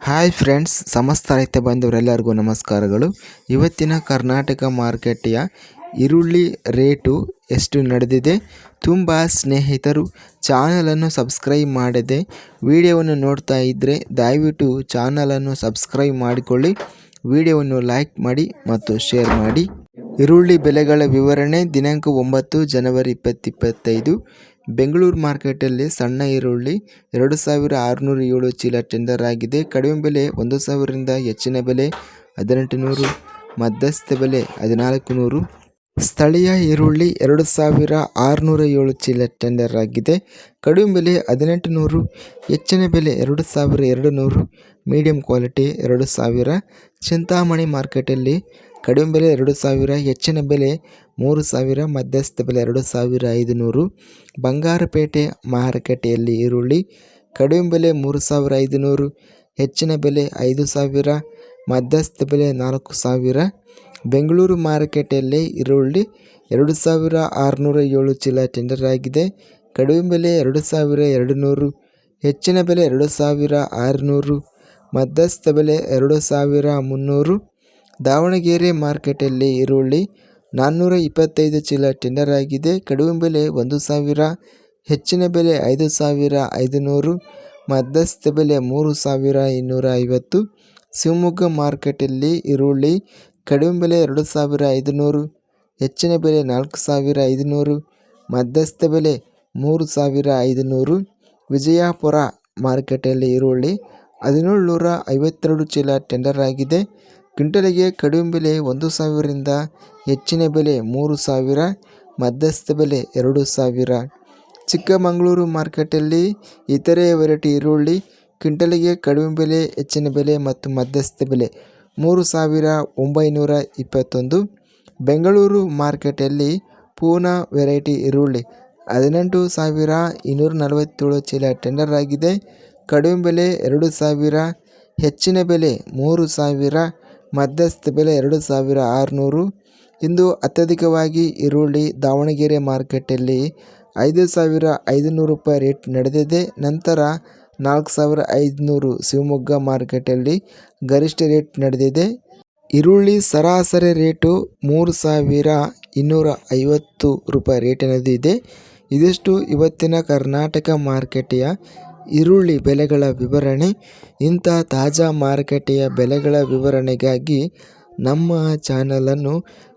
Hi friends, ಸಮಸ್ತ ರೈತ ಬಾಂಧವರೆಲ್ಲರಿಗೂ ನಮಸ್ಕಾರಗಳು. ಇವತ್ತಿನ ಕರ್ನಾಟಕ ಮಾರ್ಕೆಟಿಯ ಈರುಳ್ಳಿ ರೇಟು ಎಷ್ಟು ನಡೆದಿದೆ? ತುಂಬ ಸ್ನೇಹಿತರು ಚಾನಲನ್ನು ಸಬ್ಸ್ಕ್ರೈಬ್ ಮಾಡದೆ ವಿಡಿಯೋವನ್ನು ನೋಡ್ತಾ ಇದ್ದರೆ ದಯವಿಟ್ಟು ಚಾನಲನ್ನು ಸಬ್ಸ್ಕ್ರೈಬ್ ಮಾಡಿಕೊಳ್ಳಿ. ವಿಡಿಯೋವನ್ನು ಲೈಕ್ ಮಾಡಿ ಮತ್ತು ಶೇರ್ ಮಾಡಿ. ಈರುಳ್ಳಿ ಬೆಲೆಗಳ ವಿವರಣೆ ದಿನಾಂಕ ಒಂಬತ್ತು ಜನವರಿ ಇಪ್ಪತ್ತಿಪ್ಪತ್ತೈದು ಬೆಂಗಳೂರು ಮಾರ್ಕೆಟಲ್ಲಿ ಸಣ್ಣ ಈರುಳ್ಳಿ ಎರಡು ಸಾವಿರ ಆರುನೂರ ಏಳು ಚೀಲ ಟೆಂಡರ್ ಆಗಿದೆ. ಕಡಿಮೆ ಬೆಲೆ ಒಂದು ಸಾವಿರದಿಂದ ಹೆಚ್ಚಿನ ಬೆಲೆ ಹದಿನೆಂಟು ನೂರು ಮಧ್ಯಸ್ಥ ಬೆಲೆ ಹದಿನಾಲ್ಕು ನೂರು ಸ್ಥಳೀಯ ಈರುಳ್ಳಿ ಎರಡು ಸಾವಿರ ಆರುನೂರ ಏಳು ಚೀಲ ಟೆಂಡರ್ ಆಗಿದೆ. ಕಡಿಮೆ ಬೆಲೆ ಹದಿನೆಂಟು ನೂರು, ಹೆಚ್ಚಿನ ಬೆಲೆ ಎರಡು ಸಾವಿರ ಎರಡು ನೂರು, ಮೀಡಿಯಂ ಕ್ವಾಲಿಟಿ ಎರಡು ಸಾವಿರ. ಚಿಂತಾಮಣಿ ಮಾರ್ಕೆಟಲ್ಲಿ ಕಡಿಮೆ ಬೆಲೆ ಎರಡು ಸಾವಿರ, ಹೆಚ್ಚಿನ ಬೆಲೆ ಮೂರು ಸಾವಿರ, ಮಧ್ಯಸ್ಥ ಬೆಲೆ ಎರಡು ಸಾವಿರ ಐದುನೂರು. ಬಂಗಾರಪೇಟೆ ಮಾರುಕಟ್ಟೆಯಲ್ಲಿ ಈರುಳ್ಳಿ ಕಡಿಮೆ ಬೆಲೆ ಮೂರು ಸಾವಿರ ಐದುನೂರು, ಹೆಚ್ಚಿನ ಬೆಲೆ ಐದು ಸಾವಿರ, ಮಧ್ಯಸ್ಥ ಬೆಲೆ ನಾಲ್ಕು ಸಾವಿರ. ಬೆಂಗಳೂರು ಮಾರುಕಟ್ಟೆಯಲ್ಲಿ ಈರುಳ್ಳಿ ಎರಡು ಸಾವಿರ ಆರುನೂರ ಏಳು ಚೀಲ ಟೆಂಡರ್ ಆಗಿದೆ. ಕಡಿಮೆ ಬೆಲೆ ಎರಡು ಸಾವಿರ ಎರಡು ನೂರು ಹೆಚ್ಚಿನ ಬೆಲೆ ಎರಡು ಸಾವಿರ ಆರುನೂರು, ಮಧ್ಯಸ್ಥ ಬೆಲೆ ಎರಡು ಸಾವಿರ ಮುನ್ನೂರು. ದಾವಣಗೆರೆ ಮಾರ್ಕೆಟಲ್ಲಿ ಈರುಳ್ಳಿ ನಾನ್ನೂರ ಇಪ್ಪತ್ತೈದು ಚೀಲ ಟೆಂಡರ್ ಆಗಿದೆ. ಕಡಿಮೆ ಬೆಲೆ ಒಂದು ಸಾವಿರ, ಹೆಚ್ಚಿನ ಬೆಲೆ ಐದು ಸಾವಿರ ಐದುನೂರು, ಮಧ್ಯಸ್ಥ ಬೆಲೆ ಮೂರು ಸಾವಿರ ಇನ್ನೂರ ಐವತ್ತು. ಶಿವಮೊಗ್ಗ ಮಾರ್ಕೆಟಲ್ಲಿ ಈರುಳ್ಳಿ ಕಡಿಮೆ ಬೆಲೆ ಎರಡು ಸಾವಿರ ಐದುನೂರು, ಹೆಚ್ಚಿನ ಬೆಲೆ ನಾಲ್ಕು ಸಾವಿರ ಐದುನೂರು, ಮಧ್ಯಸ್ಥ ಬೆಲೆ ಮೂರು ಸಾವಿರ ಐದುನೂರು. ವಿಜಯಪುರ ಮಾರುಕಟ್ಟೆಯಲ್ಲಿ ಈರುಳ್ಳಿ ಹದಿನೇಳು ನೂರ ಐವತ್ತೆರಡು ಚೀಲ ಟೆಂಡರ್ ಆಗಿದೆ. ಕ್ವಿಂಟಲಿಗೆ ಕಡಿಮೆ ಬೆಲೆ ಒಂದು ಸಾವಿರದಿಂದ ಹೆಚ್ಚಿನ ಬೆಲೆ ಮೂರು ಸಾವಿರ, ಮಧ್ಯಸ್ಥ ಬೆಲೆ ಎರಡು ಸಾವಿರ. ಚಿಕ್ಕಮಗಳೂರು ಮಾರ್ಕೆಟಲ್ಲಿ ಇತರೆ ವೆರೈಟಿ ಈರುಳ್ಳಿ, ಕ್ವಿಂಟಲಿಗೆ ಕಡಿಮೆ ಬೆಲೆ, ಹೆಚ್ಚಿನ ಬೆಲೆ ಮತ್ತು ಮಧ್ಯಸ್ಥ ಬೆಲೆ ಮೂರು ಸಾವಿರ ಒಂಬೈನೂರ ಇಪ್ಪತ್ತೊಂದು ಬೆಂಗಳೂರು ಮಾರ್ಕೆಟಲ್ಲಿ ಪೂನಾ ವೆರೈಟಿ ಈರುಳ್ಳಿ ಹದಿನೆಂಟು ಸಾವಿರ ಇನ್ನೂರ ನಲವತ್ತೇಳು ಚೀಲ ಟೆಂಡರ್ ಆಗಿದೆ. ಕಡಿಮೆ ಬೆಲೆ ಎರಡು ಸಾವಿರ, ಹೆಚ್ಚಿನ ಬೆಲೆ ಮೂರು ಸಾವಿರ, ಮಧ್ಯಸ್ಥ ಬೆಲೆ ಎರಡು ಸಾವಿರ ಆರುನೂರು. ಇಂದು ಅತ್ಯಧಿಕವಾಗಿ ಈರುಳ್ಳಿ ದಾವಣಗೆರೆ ಮಾರ್ಕೆಟಲ್ಲಿ ಐದು ಸಾವಿರ ಐದುನೂರು ರೂಪಾಯಿ ರೇಟ್ ನಡೆದಿದೆ. ನಂತರ ನಾಲ್ಕು ಸಾವಿರ ಐದುನೂರು ಶಿವಮೊಗ್ಗ ಮಾರ್ಕೆಟಲ್ಲಿ ಗರಿಷ್ಠ ರೇಟ್ ನಡೆದಿದೆ. ಈರುಳ್ಳಿ ಸರಾಸರಿ ರೇಟು ಮೂರು ಸಾವಿರ ಇನ್ನೂರ ಐವತ್ತು ರೂಪಾಯಿ ರೇಟಿನದು ಇದಿಷ್ಟು ಇವತ್ತಿನ ಕರ್ನಾಟಕ ಮಾರ್ಕೆಟೆಯ ಈರುಳ್ಳಿ ಬೆಲೆಗಳ ವಿವರಣೆ. ಇಂಥ ತಾಜಾ ಮಾರುಕಟ್ಟೆಯ ಬೆಲೆಗಳ ವಿವರಣೆಗಾಗಿ ನಮ್ಮ ಚಾನಲನ್ನು